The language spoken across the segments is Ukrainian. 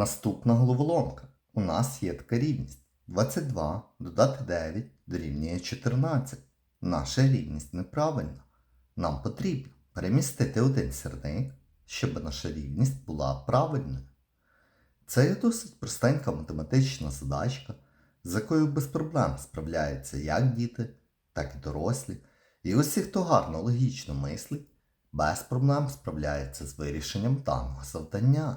Наступна головоломка. У нас є така рівність. 22 додати 9 дорівнює 14. Наша рівність неправильна. Нам потрібно перемістити один сірник, щоб наша рівність була правильною. Це є досить простенька математична задачка, з якою без проблем справляються як діти, так і дорослі. І усі, хто гарно логічно мислить, без проблем справляється з вирішенням даного завдання.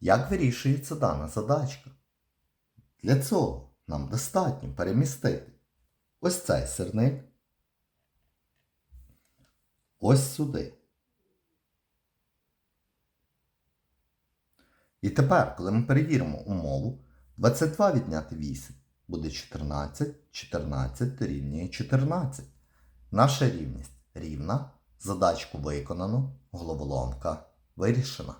Як вирішується дана задачка? Для цього нам достатньо перемістити ось цей сирник ось сюди. І тепер, коли ми перевіримо умову, 22 відняти 8 буде 14, 14 дорівнює 14. Наша рівність рівна, задачку виконано, головоломка вирішена.